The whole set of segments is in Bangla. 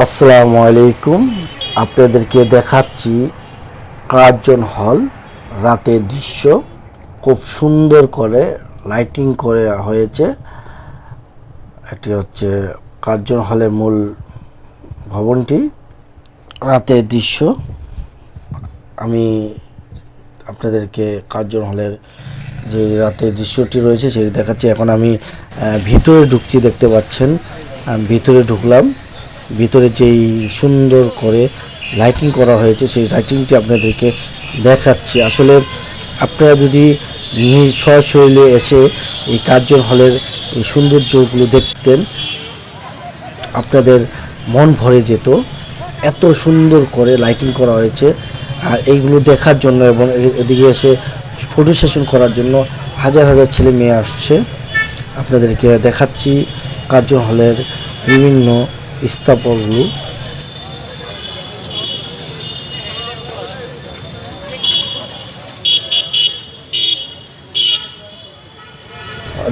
আসসালামু আলাইকুম। আপনাদেরকে দেখাচ্ছি কার্জন হল। রাতের দৃশ্য খুব সুন্দর করে লাইটিং করে হয়েছে। এটি হচ্ছে কার্জন হলের মূল ভবনটি। রাতের দৃশ্য। আমি আপনাদেরকে কার্জন হলের যে রাতের দৃশ্যটি রয়েছে, সেটি দেখাচ্ছি। এখন আমি ভিতরে ঢুকছি, দেখতে পাচ্ছেন। ভিতরে ঢুকলাম। ভিতরে যেই সুন্দর করে লাইটিং করা হয়েছে, সেই লাইটিংটি আপনাদেরকে দেখাচ্ছি। আসলে আপনারা যদি নিজ সশরীরে এসে এই কার্জন হলের এই সৌন্দর্যগুলো দেখতেন, আপনাদের মন ভরে যেত। এত সুন্দর করে লাইটিং করা হয়েছে। আর এইগুলো দেখার জন্য এবং এদিকে এসে ফটো সেশন করার জন্য হাজার হাজার ছেলে মেয়ে আসছে। আপনাদেরকে দেখাচ্ছি কার্জন হলের বিভিন্ন স্থাপনগুলো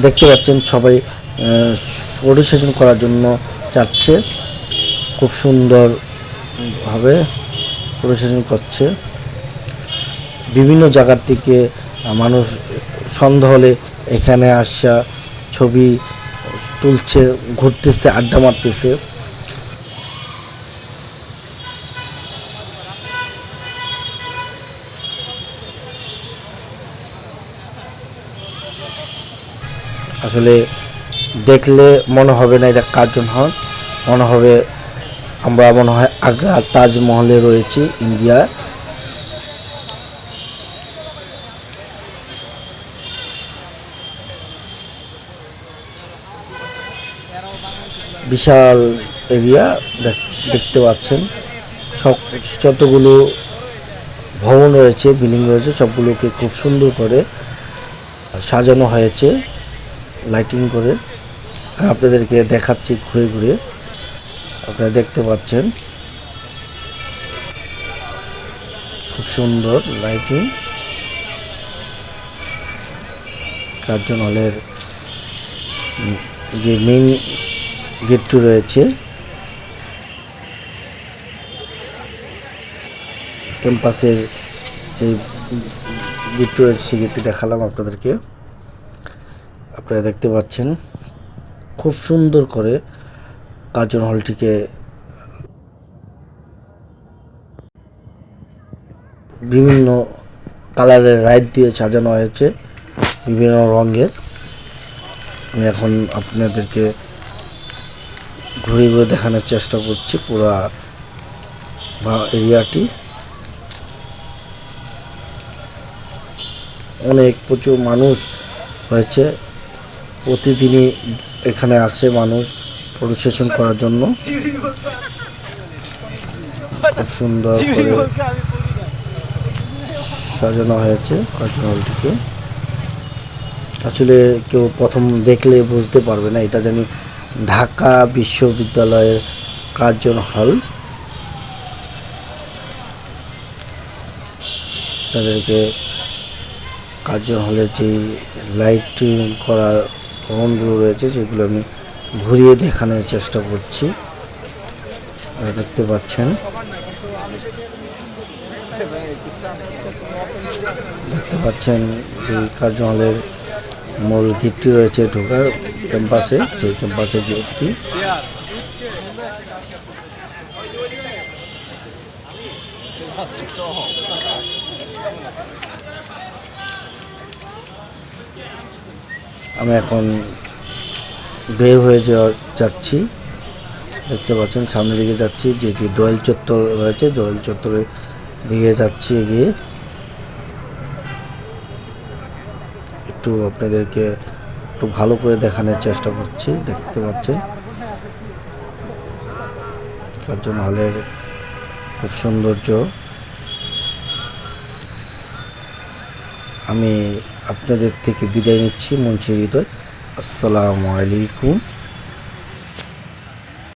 দেখতে পাচ্ছেন সবাই ফটো সেশন করার জন্য যাচ্ছে। খুব সুন্দর ভাবে ফটো সেশন করছে। বিভিন্ন জায়গার থেকে মানুষ সন্ধ্যা হলে এখানে আসা, ছবি তুলছে, ঘুরতেছে, আড্ডা মারতেছে। আসলে দেখলে মনে হবে না এটা কার্জন হল মনে হবে আমরা মনে হয় আগ্রা তাজমহলে রয়েছি, ইন্ডিয়া। বিশাল এরিয়া দেখতে পাচ্ছেন। সব, যতগুলো ভবন রয়েছে, বিল্ডিং রয়েছে, সবগুলোকে খুব সুন্দর করে সাজানো হয়েছে লাইটিং করে। আপনাদেরকে দেখাচ্ছি ঘুরে ঘুরে। আপনারা দেখতে পাচ্ছেন। খুব সুন্দর লাইটিং কার্জন হলের যে মেইন গেটটি রয়েছে ক্যাম্পাসের যে গেটটি রয়েছে দেখালাম আপনাদেরকে। আপনারা দেখতে পাচ্ছেন, খুব সুন্দর করে কার্জন হলটিকে বিভিন্ন কালারের লাইট দিয়ে সাজানো হয়েছে, বিভিন্ন রঙের। আমি এখন আপনাদেরকে ঘুরে ঘুরে দেখানোর চেষ্টা করছি পুরা এরিয়াটি। অনেক প্রচুর মানুষ হয়েছে। প্রতিদিনই এখানে আসে মানুষ ফটো সেশন করার জন্য। খুব সুন্দর করে সাজানো হয়েছে কার্জন আসলে কেউ প্রথম দেখলে বুঝতে পারবে না, এটা জানি ঢাকা বিশ্ববিদ্যালয়ের কার্জন হল। আপনাদেরকে কার্জন হলের যে লাইটিং করা ভবনগুলো রয়েছে, সেগুলো আমি ঘুরিয়ে দেখানোর চেষ্টা করছি। দেখতে পাচ্ছেন। দেখতে পাচ্ছেন যে কার্জন হলের মূল গেটটি রয়েছে ঢোকার ক্যাম্পাসে, সেই ক্যাম্পাসের গেটটি আমি এখন বের হয়ে যাওয়া যাচ্ছি। দেখতে পাচ্ছেন, সামনের দিকে যাচ্ছি, যেটি দোয়েল চত্বর রয়েছে। দোয়েল চত্বরের দিকে যাচ্ছি এগিয়ে। একটু আপনাদেরকে একটু ভালো করে দেখানোর চেষ্টা করছি, দেখতে পাচ্ছেন। কার্জন হলের খুব সৌন্দর্য। আমি আপনাদের থেকে বিদায় নিচ্ছি মুন্সি হৃদয়। আসসালামু আলাইকুম।